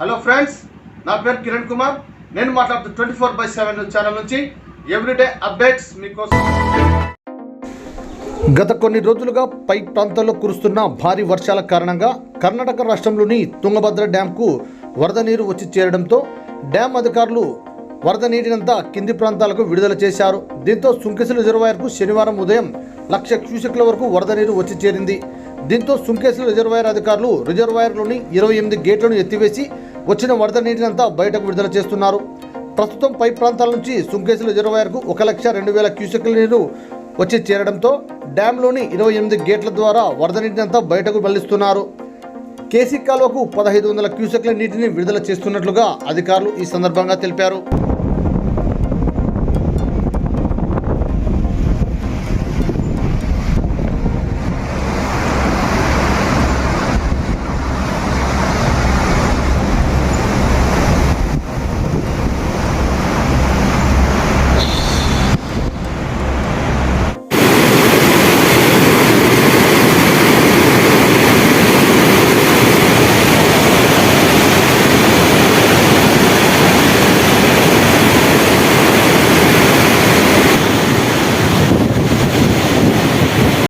Hello friends నా పేరు కిరణ్ కుమార్. నేను మాట్లాడుతూ twenty four by seven channel నుంచి ఎవ్రీడే అప్డేట్స్ మీకోసం. గత కొన్ని రోజులుగా పై ప్రాంతాల్లో కురుస్తున్న భారీ వర్షాల కారణంగా కర్ణాటక రాష్ట్రంలోని తుంగభద్ర డ్యాంకు వరద నీరు వచ్చి చేరడంతో డ్యాం అధికారులు వరద నీటినంతా కింది ప్రాంతాలకు విడుదల చేశారు. దీంతో సుంకేశ్వర రిజర్వాయర్కు శనివారం ఉదయం లక్ష క్యూసెక్ల వరకు వరద నీరు వచ్చి చేరింది. దీంతో సుంకేశ్వర రిజర్వాయర్ అధికారులు రిజర్వాయర్లోని ఇరవై ఎనిమిది గేట్లను ఎత్తివేసి వచ్చిన వరద నీటినంతా బయటకు విడుదల చేస్తున్నారు. ప్రస్తుతం పై ప్రాంతాల నుంచి సుంకేశుల రిజర్వాయర్కు ఒక లక్ష రెండు వేల క్యూసెక్ల నీరు వచ్చి చేరడంతో డ్యాంలోని ఇరవై ఎనిమిది గేట్ల ద్వారా వరద నీటినంతా బయటకు మళ్ళిస్తున్నారు. కేసీ కాలువకు పదహైదు వందల క్యూసెక్ల నీటిని విడుదల చేస్తున్నట్లుగా అధికారులు ఈ సందర్భంగా తెలిపారు.